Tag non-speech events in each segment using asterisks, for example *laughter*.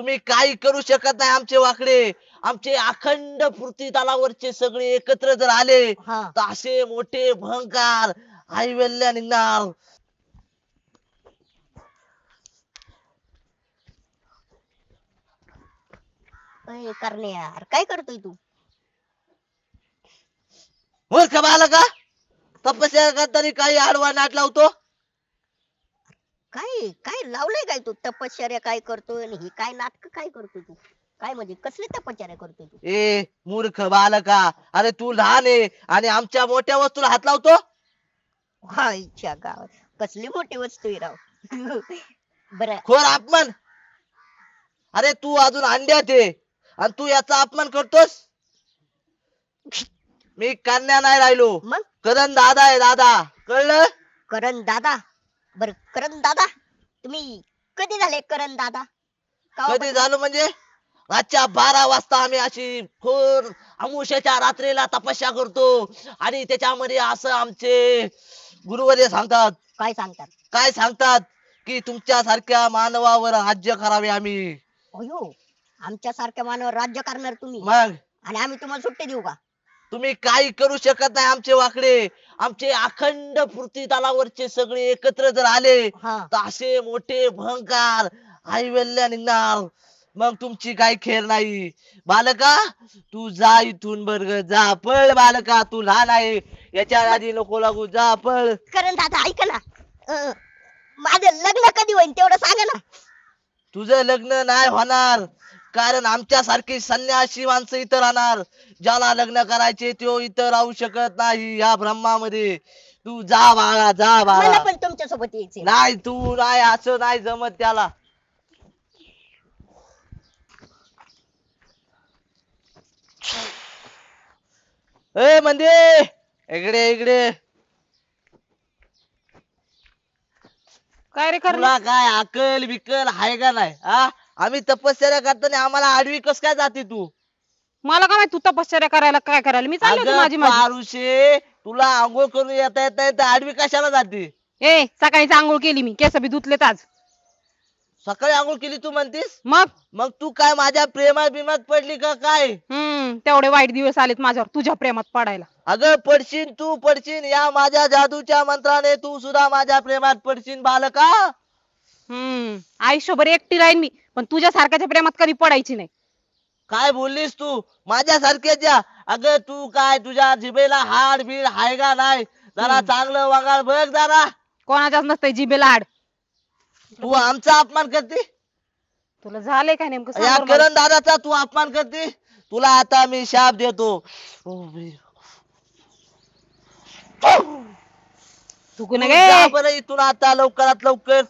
तुम्ही काही करू शकत नाही आमचे वाकडे. आमचे अखंड पृथ्वी तलावरचे सगळे एकत्र जर आले हा. तर असे मोठे भयंकर आईवल्ल्या निघणार. अय, करणे यार. काय करतोय तू? मूर्ख बालका तपस्या करताना काही आडवा नाट लावतो? काय काय लावलंय काय तू? तपश्चर्या काय करतोय आणि ही काय नाटक काय करतोय तू? काय म्हणजे कसली तपश्चर्या करतोय तू? ए मूर्ख बालका. अरे तू लहान आहे आणि आमच्या मोठ्या वस्तूला हात लावतो? आईच्या गावात. कसली मोठी वस्तू आहे राव. बर. खोर अपमान. अरे तू अजून अंड्यात आहे. आणि तू याचा अपमान करतोस? मी कन्या नाही राहिलो. मग? करण दादा आहे दादा. कळलं? करण दादा? बर करण दादा तुम्ही कधी झाले करण दादा? कधी केव्हा झालं म्हणजे? रातच्या बारा वाजता आम्ही अशी खोर अमुष्याच्या रात्रीला तपस्या करतो. आणि त्याच्यामध्ये असं आमचे गुरुवर्य सांगतात. काय सांगतात? काय सांगतात? की तुमच्या सारख्या मानवावर राज्य करावे आम्ही. अयो आमच्या सारख्या मानवावर राज्य करणार तुम्ही. मग? आणि आम्ही तुम्हाला सुट्टी देऊ का? तुम्ही काही करू शकत नाही आमचे वाकडे. आमचे अखंड पृथ्वी तलावरचे सगळे एकत्र जर आले हा. तर असे मोठे भयंकर आईवल्ल्या निघणार मग तुमची काही खेळ नाही. बालका तू जा इथून बर्ग जा पळ बालका तू लहान आहे. याच्या आधी नको लागू जा पळ. करण दादा ऐक ना. अं, माझं लग्न कधी होईल तेवढं सांगा ना. तुझं लग्न नाही होणार. कारण आमच्या सारखी संन्यासी माणसं इथं राहणार. ज्याला लग्न करायचे तो इथं राहू शकत नाही या ब्रह्मामध्ये. तू जा बाळा जा मला बाळा पण तुमच्यासोबत यायचे नाही तू नाही असं नाही जमत त्याला. ए मंदे! इकडे इकडे. काय रे करणे तुला काय अकल बिकल आहे का नाही हा? आम्ही तपश्चर्या करताना आम्हाला आडवी कस काय जाते तू? मला काय माहीत तू तपश्चर्या करायला काय करायला? मी चाललो होतो अगं माझी माझी पारुशे तुला आंघोळ करून येता येता येता आडवी कशाला जाते? ए सकाळीच आंघोळ केली मी केस बी धुतलेत आज. सकाळी आंघोळ केली तू म्हणतीस? मग? मग तू काय माझ्या प्रेमात बिमात पडली का काय? हम्म तेवढे वाईट दिवस आलेत माझ्यावर तुझ्या प्रेमात पडायला. अगं पडशील तू पडशील या माझ्या जादूच्या मंत्राने तू सुद्धा माझ्या प्रेमात पडशील बालका. हम्म. आयुष्यभर एकटी राहीन मी पण तुझ्या सारख्याच्या प्रेमात कधी पडायची नाही. काय बोललीस तू? माझ्या सारख्याच्या अगं तू काय तुझ्या जिभेला हाड बीड हाय का नाही? जरा. चांगलं वागाळ बघ जरा. कोणाच्याच नसतंय जिबेला हाड. तू आमचा अपमान करते? तुला झालंय काय नेमकं सांग या बरं मला. करण दादाचा तू अपमान करते? तुला आता मी शाप देतो. ओ. तू गे? बरं इथून आता लवकरात लवकर.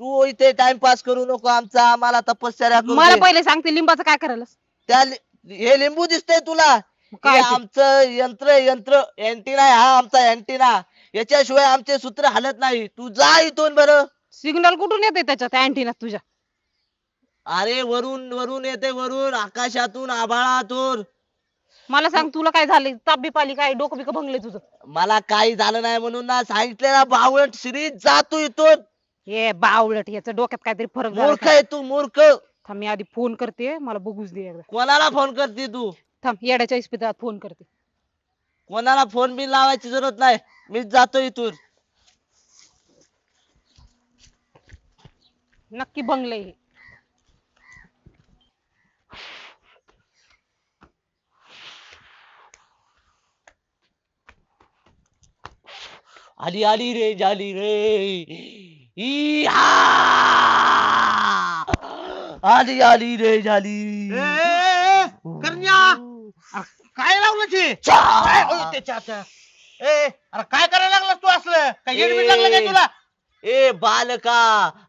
तू इथे टाइमपास करू नको आमचा आम्हाला तपश्चर्या करू मला दे. पहिले सांगते लिंबाचं काय करायला त्या लि- हे लिंबू दिसतंय तुला. काय ते? आमचं यंत्र यंत्र. अँटिना आहे हा आमचा अँटिना याच्याशिवाय आमचे सूत्र हलत नाही. तू जा इथून बरं. सिग्नल कुठून येते त्याच्यात अँटीना तुझ्या? अरे वरून वरून येते वरून आकाशातून आभाळातून. मला सांग तुला काय झालंय? ताप बीप आली काय? डोकं बिकं भंगले तुझं? मला काही झालं नाही म्हणून ना सांगितलेला बावळट श्री जा तू इथून. हे बावळट याच्या डोक्यात काहीतरी फरक झाला मूर्ख? आहे तू मूर्ख. थांब मी आधी फोन करते मला बघूच दे एकदा. कोणाला फोन करते तू? थांब येड्याच्या इस्पितळात फोन करते. कोणाला फोन बिन लावायची जरूरत नाही. मीच जातो इथून. नक्की बंगले हे. आली आली रे झाली रे! आली आली रे झाली. ए, ए, ए, करण्या! अरे काय लावलं ते? चा! काय होय ते? ए अरे काय करायला लागलास तू असलं? काय येडबीड लागलं काय तुला? ए बालका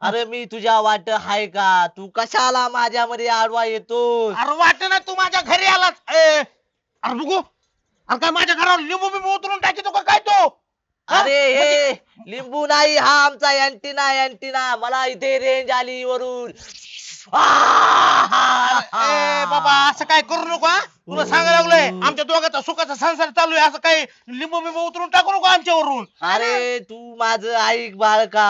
अरे मी तुझ्या वाट हाय का? तू कशाला माझ्या मध्ये आडवा येतो अरे वाट ना तू माझ्या घरी आलास. ए अरे बघू. अरे काय माझ्या घरावर लिंबू बिंबू उतरून टाकीतो का काय तो? अरे हे लिंबू नाही हा आमचा अँटिना अँटिना मला इथे रेंज आली वरून! ए बाबा असं काय करू नको हा? तुला सांगायला लागलोय आमच्या दोघांचा सुखाचा संसार चालू आहे असं काही लिंबू बिंबू उतरून टाकू नको आमच्यावरून. अरे तू माझं ऐक बाळका.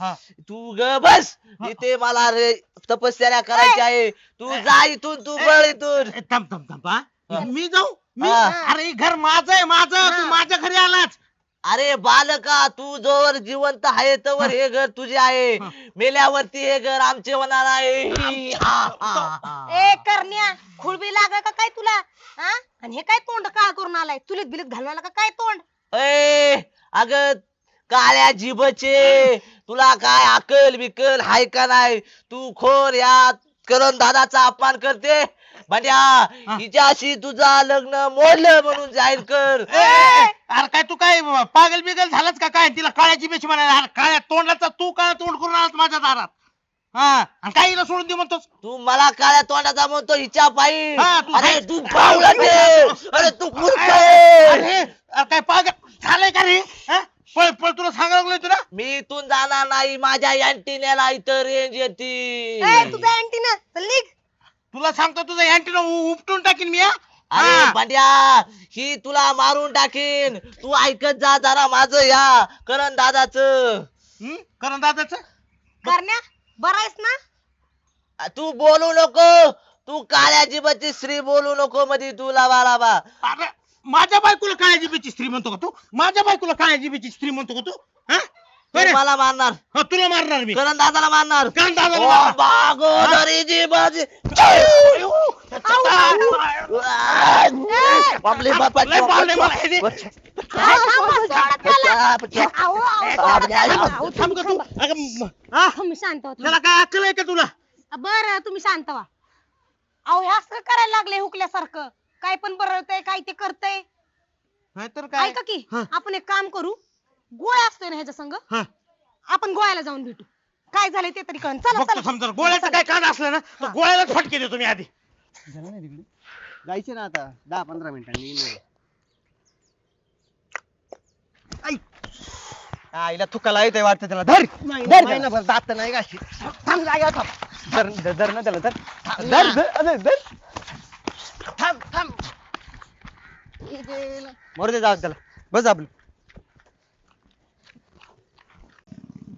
हा. तू ग बस. इथे मला रे तपस्या करायची आहे. तू जा इथून तू बळ इथून. ए, थांब थांब थांब हा. मी जाऊ? मी? हा. अरे हे घर माझं आहे माझं. तू माझ्या घरी आलाच. अरे बालका तू जोवर जिवंत आहे तोवर हे घर तुझे आहे. *laughs* मेल्यावरती हे घर आमचे होणार आहे. हा, हा, हा. ए करण्या खुळबी लाग का काय तुला? हा? आणि हे काय तोंड काळ करून आलाय? चुलीत बिलीत घालवायला का काय तोंड? ए अग काळ्या जिभचे तुला काय अकल बिकल हाय का नाही? तू खोर या करण दादाचा अपमान करते? म्हणजे हिच्याशी तुझा लग्न मोडलं म्हणून जाहीर कर. ए, ए, अरे काय तू काय पागल बिगल झालाच का काय? तिला काळ्याची बेशी म्हणायला अरे काळ्या तोंडाचा तू काळ्या तोंड करून आलास माझ्या दारात. हा आणि काय हिला सोडून दे म्हणतोस? तू मला काळ्या तोंडाचा म्हणतो हिच्या पायी. हा, तू अरे. तू आहे. अरे तू. मूर्ख आहे. अरे अरे काय पागल झालंय का रे? हा? पळ पळ तुला सांगायला लागलोय तुला? मी इथून जाणार नाही माझ्या अँटिनेला इथं रेंज येते ए तुझा अँटीना चल निघ. तुला सांगतो तुझं अँटीना उपटून टाकीन मी हा? अरे हा. ही तुला मारून टाकीन. तू ऐकत जा जरा माझं या करण दादाच. हम्म? करण दादाच? करण्या बरा आहेस ना? तू बोलू नको. तू काळ्या जीवाची श्री बोलू नको मध्ये तुला बाला बा अरे माझ्या बायकोला काळ्या जिबीची स्त्री म्हणतो का तू? माझ्या बायकोला काळ्या जिबीची स्त्री म्हणतो का तू? हा? बरं. मला मारणार. हा, तुला मारणार मी. करण दादाला मारणार. करण दादाला ओ, मारणार. बागोदरी जीवाची बापले बापा लय पावलंय मला हे. दे. आहो, आहो, थांब का तू. अगं, म- हा? तुम्ही शांत व्हा त्याला काय अक्कल आहे का तुला? बर तुम्ही शांत व्हा. अहो हे असं करायला लागले हुकल्यासारखं. काय पण बरळतय काय ते करतय. नाहीतर काय? ऐका की हा. आपण एक काम करू. गोळ्या असतोय ना ह्याच्या संग? हा. आपण गोळ्याला जाऊन भेटू. काय झालंय ते तरी कळण. चला बघतो चला. समजा गोळ्याचं काय कांड असलं ना तर गोळ्यालाच फटके देतो मी आधी. झालं नाही तिकडे? जायचे ना आता. दहा पंधरा मिनिटांनी निघणार. आईला थुकाला येतोय वाटतं त्याला. धर. महिना- धर. महिनाभर जात नाही का अशी? थांब जागेवर थांब. धर धर धर ना त्याला धर. धर धर अरे, धर. थांब थांब. मरू दे जाऊ दे. त्याला. बस आपलं.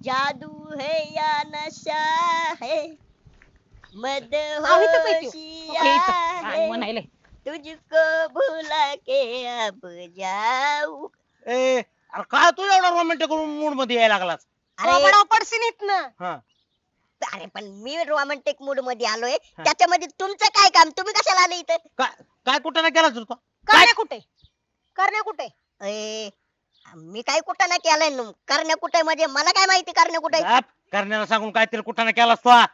जादू है या नशा है? मद अहो, इथंच आहे त्यो. ओके, इथं. काय म्हणायलंय तुझको भुला के अब जाऊ। ए अरे काय तू एवढा रोमॅन्टिक मूडमध्ये यायला लागलास? अरे पडशील इथनं हा. अरे पण मी रोमॅन्टिक मूडमध्ये आलोय त्याच्यामध्ये तुमचं काय काम? तुम्ही कशाला आले इथं? काय काय कुठं नाही केला तुझं करण्या कुठे? करण्या कुठे? ए, मी काय कुठं ना केलंय न. करण्या कुठे म्हणजे? मला काय माहिती करण्या कुठे गप, करण्याला सांगून काहीतरी कुठं नाही केलास तू हा?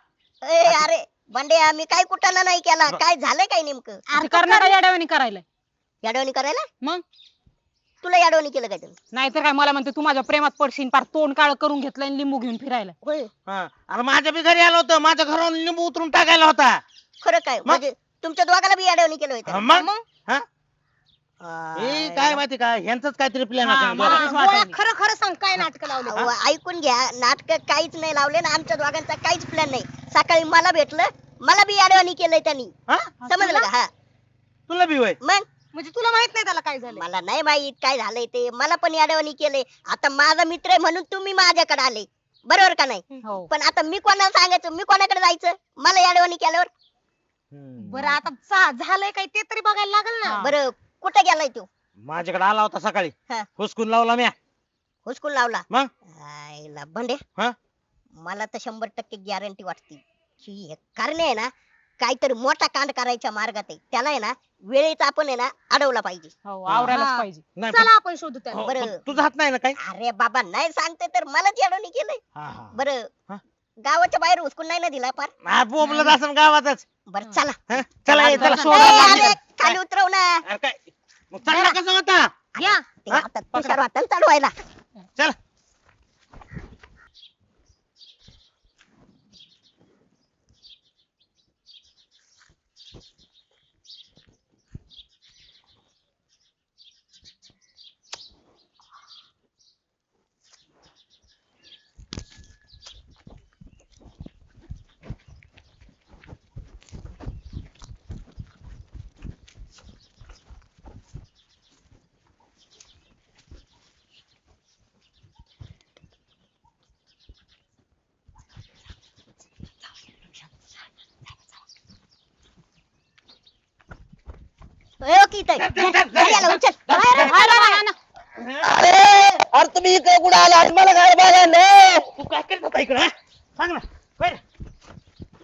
ए अरे बंडे मी काय कुठं नाही केला? काय झालंय काय नेमकं? अरे करणार याड्यावानी करायला? याडवणी करायला? मग? तुला याडवणी केलं काय तुम्ही? नाहीतर काय मला म्हणते तू माझ्या प्रेमात पडशील पार तोंड काळ करून घेतलं आणि लिंबू घेऊन फिरायला. होय. हा. अरे माझ्या बी घरी आलं होतं माझ्या घरावर लिंबू उतरून टाकायला होता. खरं काय? म्हणजे तुमच्या दोघाला बी याडवणी केलं होतं. मग? हा? हे काय माहिती का ह्यांचंच काहीतरी प्लॅन हा, मला. खरं खरं सांग काय नाटक लावले अहो, ऐकून घ्या नाटक काहीच नाही लावले ना आमच्या दोघांचा काहीच प्लॅन नाही. सकाळी मला भेटलं मला बी याडवणी केलंय त्यांनी. हा? समजलं का? हा. तुला बी वय मग? म्हणजे तुला माहीत नाही त्याला काय झालं मला नाही माहीत काय झालंय ते. मला पण याडवणी केलंय. आता माझा मित्र आहे म्हणून तुम्ही माझ्याकडे आले. बरोबर का नाही? हो. पण आता मी कोणाला सांगायचं? मी कोणाकडे जायचं? मला याडवणी केल्यावर? बरं आता झालंय काय ते तरी बघायला लागल ना. बरं कुठे गेलाय तो? माझ्याकडे आला होता सकाळी. हा. हुसकून लावला मी हुसकून लावला? मग? आईला बंडे हा? मला तर शंभर टक्के गॅरंटी वाटते. की हे करणे आहे ना काहीतरी मोठा कांड करायच्या मार्गात आहे. त्याला आहे ना वेळेत आपण आहे ना अडवला पाहिजे. हो आवरायलाच हा. पाहिजे. नाही चला आपण शोधू त्याला. पण- बरं. पण तुझा हात नाही ना काही? अरे बाबा नाही सांगते तर मलाच अडवणी केलंय. हा, हा. बरं. हा? गावाच्या बाहेर हुसकून नाही ना दिला पार? हा, बोंबलत असेल गावातच. बरं चला. हा? चला ये, चला ए, शोधायला अरे, खाली उतरव ना. अरे काय? मग चालला कसं होता? या ते हा? आता तुषार वाटण चढवायला चल. अरे अरे तुम्ही इकडे कुठे आला? आणि मला काय बघा ना. तू काय करत होता इकडे सांग ना. होय रे.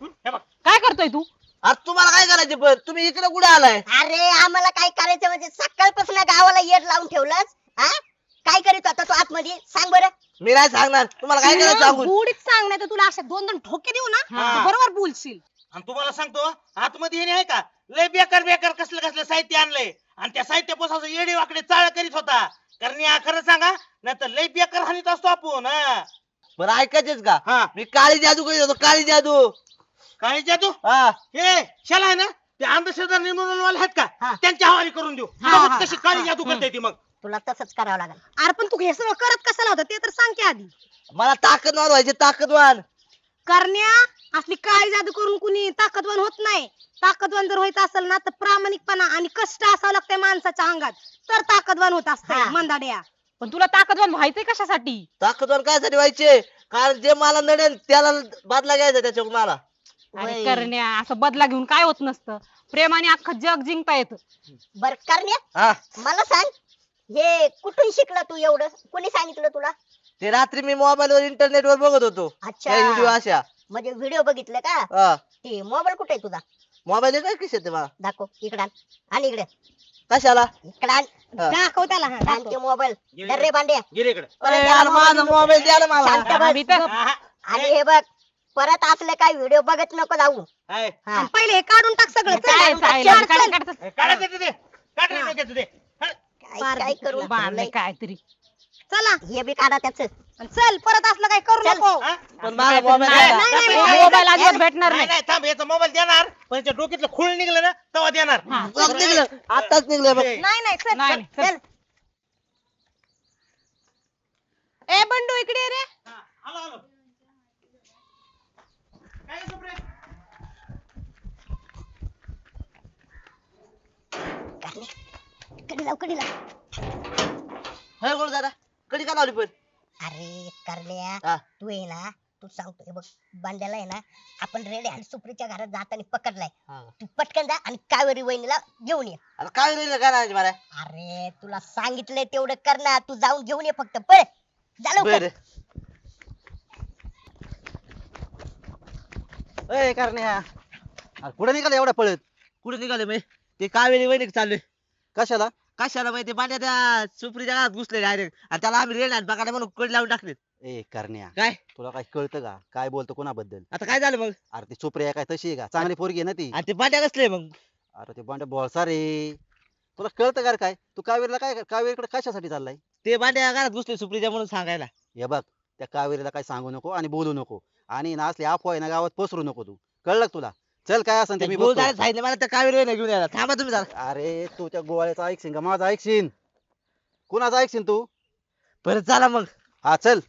हं? हे बघ. काय करतोय तू? अरे तुम्हाला काय करायचं पण? तुम्ही इकडे कुठे आलाय? अरे आम्हाला काय करायचं म्हणजे सकाळपासून गावाला येड लावून ठेवलंस हा काय करीत होता तू आतमध्ये सांग बरं मी नाही सांगणार. तुम्हाला काय करायचं सांगून? गुढीच सांग नाही तर तुला अशा दोन दोन ठोके देऊ ना हा. बरोबर बोलशील. आणि तुम्हाला सांगतो आतमध्ये येणे आहे का लय बेकार बेकार कसलं कसलं साहित्य आणलंय. आणि त्या साहित्य पोसाचं येडे वाकडे चाळ करीत होता. कारण या खरं सांगा नाही तर लय बेकार हानीत असतो आपण हा. बरं ऐकायचेच का? हा. मी काळी जादू करीत होतो काळी जादू. काय जादू? हा. हे शाला आहे ना ते अंधश्रद्धा निर्मूलन वाले आहेत. का? त्यांच्या हवाली करून देऊ. हा, बघू हा, कशी काळी जादू करते ती मग. तुला तसंच करावं लागेल. अरे पण तू हे सगळं करत कशाला होतं? ते तर सांग की आधी. मला ताकदवान व्हायचे ताकदवान. करण्या असली काळी जादू करून कुणी ताकदवान होत नाही. ताकदवान जर व्हायचं असेल ना तर प्रामाणिकपणा आणि कष्ट असावं लागतंय माणसाच्या अंगात. तर ताकदवान होत असते हा. मंदाड्या. पण तुला ताकदवान व्हायचंय कशासाठी? ताकदवान कायसाठी व्हायचे? कारण जे मला नडेल त्याला बदला घ्यायचा त्याच्याकडून मला. अरे वय. करण्या असं बदला घेऊन काय होत नसतं? प्रेमाने अख्खं जग जिंकता येतं. बर करण्या हा. मला सांग हे कुठून शिकला तू एवढं? कोणी सांगितलं तुला? ते रात्री मी मोबाईल वर इंटरनेट वर बघत होतो. अच्छा. व्हिडिओ अशा. म्हणजे व्हिडिओ बघितले का? हा. ते मोबाईल कुठे आहे तुझा? मोबाईल काय किस येते मला दाखव इकडे आण. आण इकडे. कशाला? इकडे आण. हा. दाखव त्याला हा, आण दाखव. ते मोबाईल धर रे गेले इकडे. परत अरे यार, माझा मोबाईल द्या ना मला. शांत बस. आम्ही तर. आणि हे बघ परत असले काय व्हिडिओ बघत नको जाऊ. हाय. हा. आणि पहिले हे काढून टाक सगळं. चल, काय चल, चायला- चल, काय चल. काढतात? काढा ते ते काढ रे डोक्याचं ते काय काय करू? बांधलंय काहीतरी. चला. हे बी काढा त्याच. आणि चल परत असलं काय करू चल. नको. हा? पण माझा मोबाईल नाही, द्या. नाही, नाही, नाही. मोबाईल अजिबात भेटणार नाही नाही. नाही थांब याचा मोबाईल देणार. पण याच्या डोक्यातलं खूळ निघलं ना तेव्हा देणार. हा. बघ निघलं. आताच निघलं बघ. हे. नाही नाही चल नाही, चल, चल. ए बंडू इकडे ये रे. हा, आलो आलो. काय सुप्रे? कधी लाव कधी लाव होय गोड दादा? कधी का लावली पण? अरे करण्या हा. तू आहे ना तू सांगतो हे बघ बांड्याला आहे ना आपण रेडे आणि सुप्रीच्या घरात जाताना पकडलाय. तू पटकन जा आणि कावेरी वहिनीला घेऊन ये. आता काय राहिलं काय नाही मला अरे तुला सांगितलंय तेवढं कर ना तू जाऊन घेऊन ये फक्त पळ. जा लवकर. बर. ए करण्या. कुठे निघाला एवढा पळत? कुठे निघाले मी? ते कावेरी वहिनी चाललोय. कशाला? कशाला माहिती पाण्या त्या सुपरीच्या घरात घुसले डायरेक्ट आणि त्याला आम्ही रेड पकडा म्हणून कडी लावून टाकले ए करण्या. काय? तुला काय कळतं का? काय बोलतो कोणाबद्दल? आता काय झालं मग? अरे ती चोपडी काय तशी आहे का? चांगली पोरगी आहे ना ती. आणि ते पाट्या कसले मग? अरे ते बांड्या बोळसा रे. तुला कळतं का रे काय? तू कावेरीला काय कावेरीकडे कशासाठी चाललाय? ते पाट्या घरात घुसले सुपरीच्या म्हणून सांगायला. हे बघ त्या कावेरीला काय सांगू नको आणि बोलू नको. आणि ना असली अफवा आहे ना गावात पसरू नको तू. कळलं का तुला? चल काय असं ते मी बघतो. सांगितलं मला त्या कावेरी वहिनी घेऊन यायला. थांबा तुम्ही जरा. अरे तू त्या गोवाळ्याचा ऐकशील का? माझा ऐकशील कुणाचं ऐकशील तू? परत चला मग. हा चल.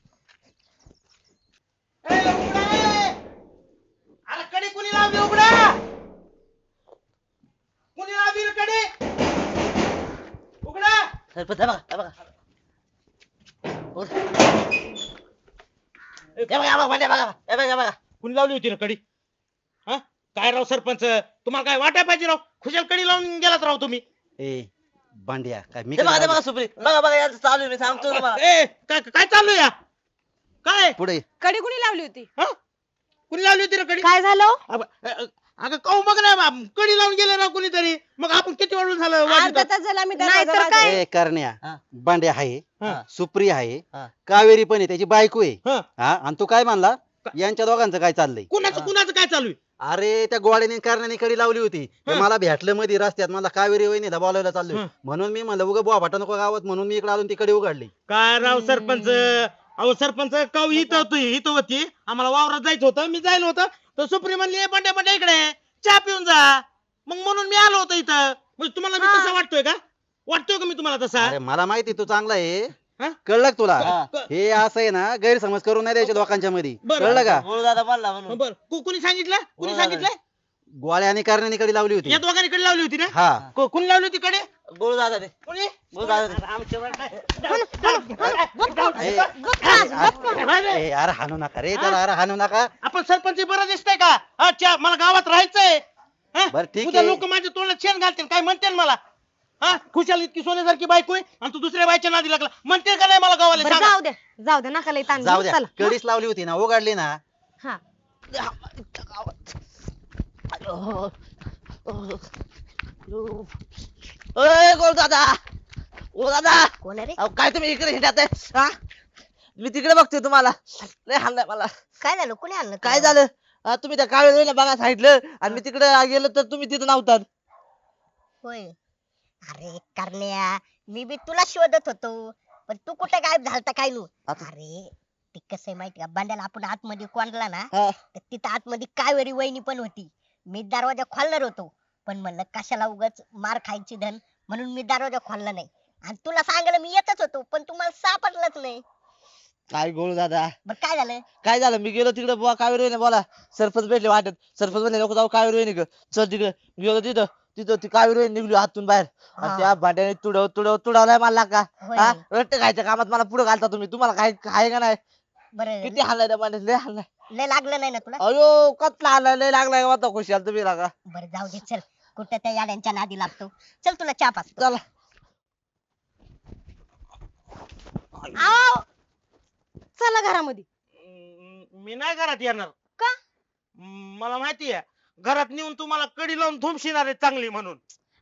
अरे कडी कुणी लावली उघडा? कुणी लावली रे कडी? उघडा? सरपंच हे बघा हे बघा उठ. हे बघा हे बघा पाट्या बघा हे बघा हे बघा. कुणी लावली होती रे कडी? हा? काय राव सरपंच? तुम्हाला काय वाटाय पाहिजे राव? खुशाल कडी लावून गेलात राव तुम्ही. ए बांड्या काय मी हे बघा सुपरी बघा बघा यांचं चालू आहे मी सांगतो तुम्हाला. ए काय काय चालू या? काय? पुढे कडी कुणी लावली होती? हा? कुणी लावली होती रे कडी? काय झालं? अब- अ- अ- अगं कहू बघ ना बाप, कडी लावून गेले ना कुणीतरी. मग आपण किती वेळ झालं वाजवतात? झाला मी नाही तर काय? ए करण्या. बांड्या आहे हा. सुप्री आहे हा. कावेरी पण आहे त्याची बायको आहे. हा. हा आणि तू काय मानला? यांच्या दोघांचं काय चाललंय? कुणाचं कुणाचं काय चालू आहे? अरे त्या गोवाड्याने करण्याने कडी लावली होती. ते. मला भेटलं मध्ये रस्त्यात. मला कावेरी वहिनीला बोलायला चाललोय. हा. म्हणून मी म्हणलं उगा बुवा भाटा नको गावात. म्हणून मी इकडे आलो आणि तिकडे उघडली. काय राव सरपंच? अहो सरपंच काऊ इथं होती इथं होती. आम्हाला वावरात जायचं होतं मी जायला होतं तर सुप्री म्हणली "ए, बंड्या बंड्या इकडे. चहा पिऊन जा. मग म्हणून मी आलो होतो इथं. म्हणजे तुम्हाला मी तसा वाटतोय का? वाटतोय का मी तुम्हाला तसा? अरे मला माहिती तू चांगला आहे. हा? कळलं का तुला? हा. हे असं आहे ना गैरसमज करून नाही द्यायचे लोकांच्या मध्ये बरं. कळलं का? गोळ दादा म्हणला म्हणून बर. कुणी सांगितलं? कुणी बरं. सांगितलं? गोळ्या आणि करण्याने कडी लावली होती. या दोघांनी कडे लावली होती ना? हा. को- कुणी लावली होती कडे गोळ दादा ते. कुणी? गोळ दादा ते. ए, अरे ए, अरे हाणू नका रे त्याला अरे हाणू नका. आपण सरपंच बरं दिसतंय का? अच्छा मला गावात राहायचंय. बरं, ठीक उद्या आहे. लोक माझ्या तोंडात शेण घालतील काय म्हणतील मला? हा? खुशाल इतकी सोन्यासारखी बायको आहे? आणि तू दुसऱ्या बायच्या नादी लागला. म्हणते का नाही मला गावाला? बरं सांगा. जाऊ द्या जाऊ द्या नका लई ताण जाऊ घेऊ. द्या. चला. कडीच लावली होती ना उघडली ना. हा. अय गोळ दादा. ओ दादा. कोण रे? अहो काय तुम्ही इकडे हिंडत आहे? हा? मी तिकडे बघतोय तुम्हाला. लय हाणलाय मला. काय झालं? कोणी आणलं काय? झालं? अं, तुम्ही त्या कावेरीला बघा सांगितलं आणि मी तिकडे गेलो तर तुम्ही तिथं नव्हतात. होय. अरे करण्या मी बी तुला शोधत होतो पण तू कुठे गायब झालता काय नू? आता- अरे ते कसं आहे माहिती का? बंड्याला आपण आतमध्ये कोंडला ना हा. तर तिथं आतमध्ये कावेरी वहिनी पण होती. मी दरवाजा खोलणार होतो पण म्हणलं कशाला उगाच मार खायची धन? म्हणून मी दरवाजा खोलला नाही. आणि तुला सांगायला मी येतच होतो पण तुम्हाला सापडलंच नाही. काय गोळ दादा? बर काय झालं? काय झालं? मी गेलो तिकडे बुवा कावेरी वहिनी बोला. सरपंच भेटले वाटत. सरपंच म्हणले नको जाऊ कावेरी वहिनी ग. चल तिकडे. गेलो तिथं. तिथं ती कावेरी निघली हातून बाहेर. आणि हा. त्या भांड्याने तुडव तुडव तुडवलाय मला का होय. हा? रट्टे खायच्या कामात मला पुढे घालता तुम्ही. तुम्हाला काय आहे का नाही? बरं. किती हाणलाय त्या भांड्यात? लय हाणलाय. लय लागलं नाही ना तुला? अयो कतला हाणलाय? लय लागलाय आता? खुशाल तुम्ही लागा. बरं जाऊ दे चल. कुठं त्या याड्यांच्या नादी लागतो. चल तुला चहा पाचतो चला. आओ चला घरामध्ये. मी नाही घरात येणार. का? मला माहिती आहे. घरात नेऊन तुम्हाला कडी लावून थुमशिणार आहे चांगली म्हणून.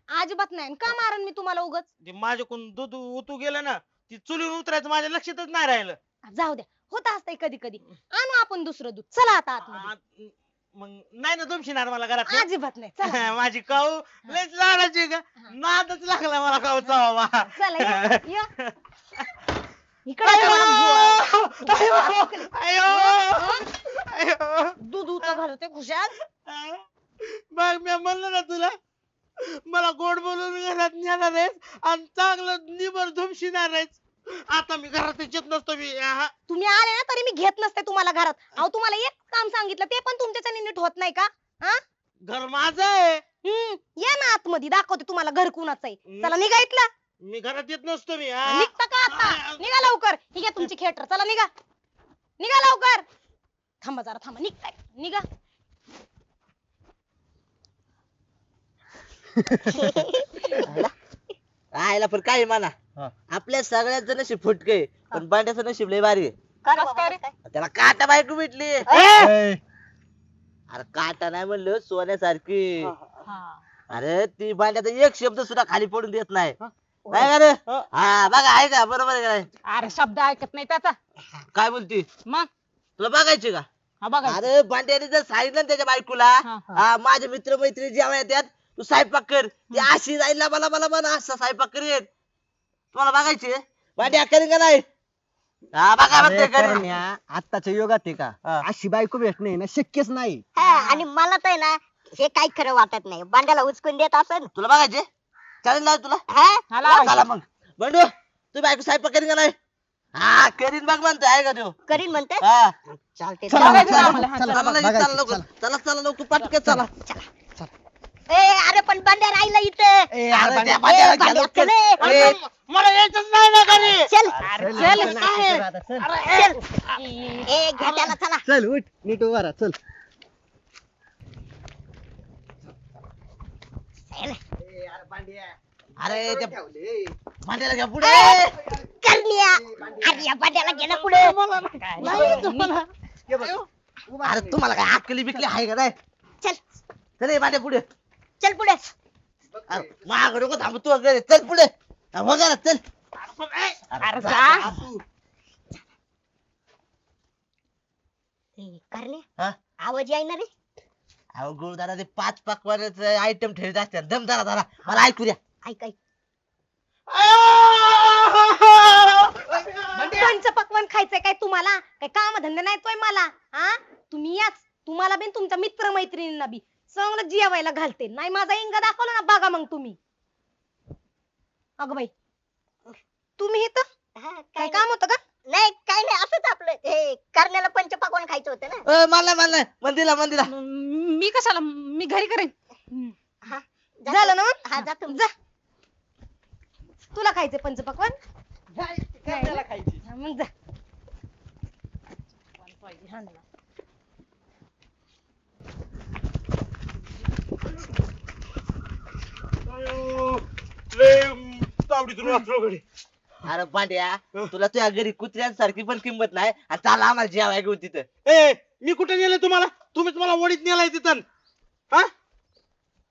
अजिबात नाही. का मारन मी तुम्हाला उगच? ते माझ्याकडून दूध उतू गेलं ना ती चुलीवर उतरायचं माझ्या लक्षातच नाही राहिलं. जाऊ द्या. होत असतंय कधी कधी आणू आपण दुसरं दूध. चला आता आतमध्ये. आ- मग नाही ना तुमशिणार मला घरात? अजिबात नाही. चला. *laughs* माझी काऊ लयच लाडाची आहे का? नादच लागला मला काऊचा बाबा. चला या, या. इकडे दूध उत घालते खुशाल. मग मी म्हणलं ना तुला मला गोड बोलून घरात नेणार आहेस आणि चांगलं निबर धुमशिणार आहेस. आता मी घरातच येत नसतो मी आहा. तुम्ही आले ना तरी मी घेत नसते तुम्हाला घरात. अहो तुम्हाला एक काम सांगितलं ते पण तुमच्याच्याने नीट होत नाही का? घर माझं आहे. हम्म या ना आतमध्ये दाखवते तुम्हाला घर कुणाचं आहे चला निघा इथलं. मी घरात येत नसतो मी आहा. निघता का आता? निघा लवकर. ही घ्या तुमची खेटर. चला निघा. निघा लवकर. थांबा जरा थांबा. निघताय. निघा. राहायला पण काय म्हणा? हा. आपल्या सगळ्यांचं नशीब फुटके पण बांड्याचं नशीब लय भारी आहे. बाबा? त्याला काटा बायको भेटली. ए, अरे काटा नाही म्हणलं सोन्यासारखी. अरे ती बांड्याचा एक शब्द सुद्धा खाली पडून देत नाही. नाही का रे? हा. हा बघा आहे का? बरोबर आहे का नाही? अरे शब्द ऐकत नाही त्याचा. काय बोलती? मग? तुला बघायची का? हा बघा अरे बांड्याने जर सांगितलं ना त्याच्या बायकोला हा, हा. माझे मित्र मैत्रिणी जेव्हा येतात तू स्वयंपाक कर. ती अशी जाईल ना मला मला मला. असा स्वयंपाक करेन. तुम्हाला बघायची? बांड्या करीन का नाही? हा बघा अरे बघते करीन. करण्या, आत्ताच्या युगात आहे का. अशी बायको भेटणे ना शक्यच नाही. हा, आणि मला तर आहे ना हे काही खरं वाटत नाही. बांड्याला उचकून देत असेल तुला बघायचे? चालेल ना तुला? हा? हा. चला मग. बंडू तू बायको स्वयंपाक करीन का नाही? हा करीन बघ म्हणतोय आहे का तो. करीन म्हणते हा. चालते चला, बघायचं चला, आम्हाला, हा, चला, चला लगेच, बघायचं, चला लवकर. चला. चला चला लवकर पटकन चला. ए अरे पण बांड्या राहिला इथं. ए, अरे अरे त्या बांड्या, बांड्याला ए, बांड्या, घ्या लवकर. चल, ए. ए, अरे, मला यायचंच नाही ना घरी. चल अरे चल, चल चल, चल, आता, चल. चल. ए घ्या त्याला चला. चल उठ. नीट उभा राहा चल. अरे त्या भांड्याला घ्या पुढे. करण्या. अरे या बांड्याला पुढे. अरे तुम्हाला काय अक्कली बिकली आहे का नाही? चल. चल भांड्या पुढे. चल पुढे. मागं नको थांब तू वगैरे चल पुढे. हा, वगैरे चल. अरे जा. करण्या हा? आवाज रे. अहो गुरुदारा ते पाच पकवानाचे आयटम ठेवत असतात. दम धरा धरा. मला ऐकू द्या. ऐक ऐक. पंच पक्वान खायचंय काय तुम्हाला? काय काम धंदे नाही तोय मला हा? तुम्ही याच. तुम्हाला बिन तुमच्या मित्र मैत्रिणींना बी. चांगलं जेवायला घालते. नाही माझा इंगा दाखवला ना बघा मग तुम्ही. अगं बाई तुम्ही इथं? हा, काय काय काम होतं का? नाही काय नाही असंच आपलं हे करण्याला पंच पकवान खायचं होतं ना. अ, मला मला मंदिरला मंदिरला म- मी कशाला मी घरी करेन. जा झालं ना तू. हा जा तुम्ही जा. तुला खायचंय पंच पक्वान मग जा हा ना. लय आवडीतून वाचलो घडी अरे पांड्या तुला तुझ्या घरी कुत्र्यांसारखी पण किंमत नाही. आणि चाल आम्हाला जेवाय घेऊन तिथं. ए मी कुठे नेलं तुम्हाला? तुम्हीच मला वडीत नेलाय तिथं. हा?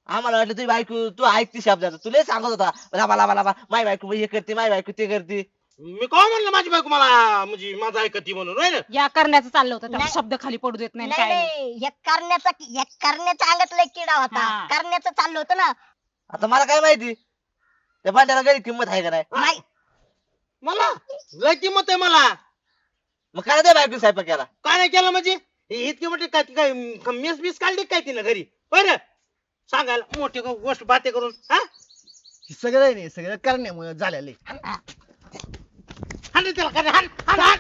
आम्हाला वाटलं तुझी बायको तू ऐकती शब्दाचं. तुला सांगत होता लाबा लाबा लाबा माय बायको हे करते माय बायको ते करते. मी काय म्हणलं माझी बायको मला म्हणजे माझा ऐकती म्हणून होय ना? या करण्याचं चाललं होतं त्याला नाही. शब्द खाली पडू देत नाही नाही काय नाही. करण्याचा या करण्याच्या अंगातला एक किडा होता. हा. करण्याचं चाललं होतं ना. आता मला काय माहिती? त्या पांड्याला घरी किंमत आहे का नाही? नाही. मला? लय किंमत आहे मला. मग काय दे बायको स्वयंपाक केला. काय नाही केलं म्हणजे? हे इतके मोठे काय ती काय मेस बीस काढली काय तिनं घरी? बरं. सांगायला मोठी गोष्ट बाते करून. हा? हे सगळं नाही सगळं करण्यामुळे झालेलं आहे. हाण रे त्याला हाण हाण हाण